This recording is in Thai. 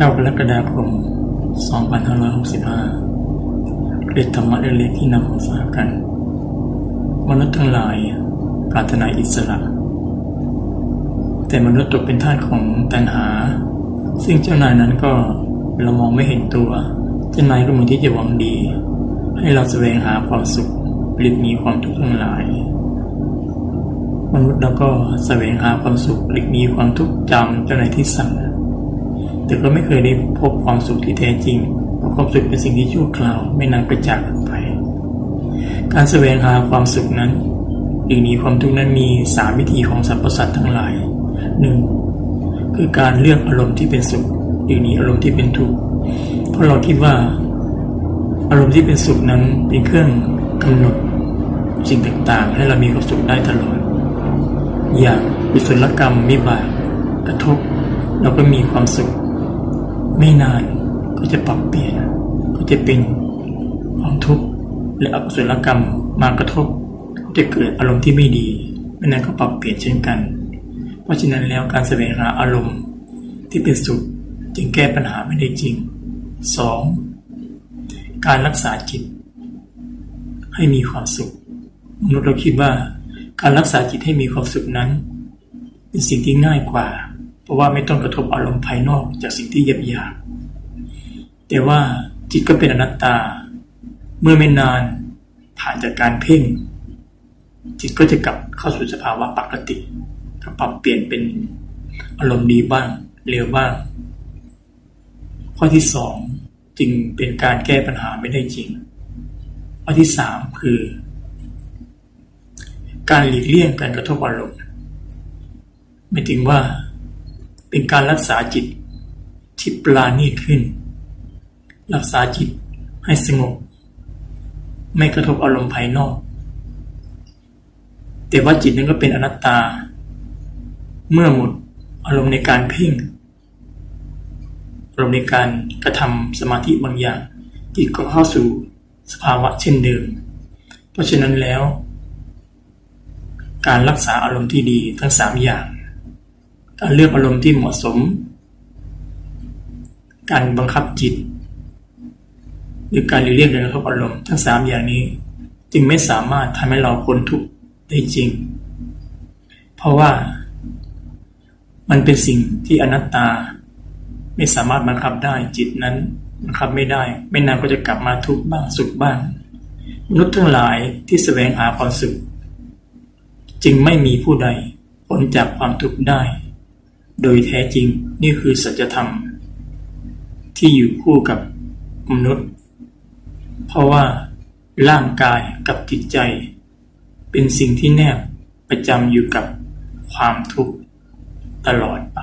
9 กรกฎาคม 2565เกร็ดธรรมะเล็กๆที่นำมาฝากกัน มนุษย์ทั้งหลายปรารถนาอิสระ แต่มนุษย์ตกเป็นทาสของตัณหา ซึ่งเจ้านายนั้นก็เรามองไม่เห็นตัว เจ้านายก็เหมือนที่จะหวังดี ให้เราแสวงหาความสุขหลีกหนีความทุกข์ทั้งหลาย มนุษย์เราก็แสวงหาความสุขหลีกหนีความทุกข์จำเจ้านายที่สั่ง แต่ก็ไม่เคยได้พบความสุขที่แท้จริงเพราะความสุขเป็นสิ่งที่ชั่วคราวไม่นานไปจากกันไป การแสวงหาความสุขนั้นหรือหนีความทุกข์นั้นมีสามวิธีของสรรพสัตว์ทั้งหลายหนึ่งคือการเลือกอารมณ์ที่เป็นสุขหรือหนีอารมณ์ที่เป็นทุกข์เพราะเราคิดว่า อารมณ์ที่เป็นสุขนั้นเป็นเครื่องกำหนดสิ่งต่างๆ ให้เรามีความสุขได้ตลอด อย่างกุลกรรมวิบากกระทบ เราก็มีความสุข ไม่นานก็จะปรับเปลี่ยน ก็จะเป็นความทุกข์และอกุศลกรรมมากระทบ ก็จะเกิดอารมณ์ที่ไม่ดีไม่นานก็ปรับเปลี่ยนเช่นกัน เพราะฉะนั้นแล้วการแสวงหาอารมณ์ที่เป็นสุขจึงแก้ปัญหาไม่ได้จริง 2. การรักษาจิต ให้มีความสุขมนุษย์เราคิดว่าการรักษาจิตให้มีความสุขนั้น เป็นสิ่งที่ง่ายกว่า ราะว่าไม่ต้องกระทบอารมณ์ภายนอกจากสิ่งที่หยาบหยาบแต่ว่าจิตก็เป็นอนัตตา เมื่อไม่นานผ่านจากการเพ่ง จิตก็จะกลับเข้าสู่สภาวะปกติปรับเปลี่ยนเป็นอารมณ์ดีบ้างเลวบ้าง ข้อที่สองจึงเป็นการแก้ปัญหาไม่ได้จริง ข้อที่สามคือ การหลีกเลี่ยงการกระทบอารมณ์หมายถึงว่า เป็นการรักษาจิตที่ปราณีตขึ้น รักษาจิตให้สงบ ไม่กระทบอารมณ์ภายนอก แต่ว่าจิตนั้นก็เป็นอนัตตา เมื่อหมดอารมณ์ในการเพ่งอารมณ์ในการกระทำสมาธิบางอย่าง จิตก็เข้าสู่สภาวะเช่นเดิม เพราะฉะนั้นแล้ว การรักษาอารมณ์ที่ดีทั้งสามอย่าง การเลือกอารมณ์ที่เหมาะสม การบังคับจิต หรือการหลีกเลี่ยงการกระทบอารมณ์ทั้งสามอย่างนี้ จึงไม่สามารถทำให้เราพ้นทุกข์ได้จริง เพราะว่ามันเป็นสิ่งที่อนัตตา ไม่สามารถบังคับได้จิตนั้นบังคับไม่ได้ ไม่นานก็จะกลับมาทุกข์บ้างสุขบ้างมนุษย์ทั้งหลายที่แสวงหาความสุข จึงไม่มีผู้ใดพ้นจากความทุกข์ได้ โดยแท้จริงนี่คือสัจธรรม ที่อยู่คู่กับมนุษย์ เพราะว่าร่างกายกับจิตใจ เป็นสิ่งที่แนบประจำอยู่กับความทุกข์ตลอดไป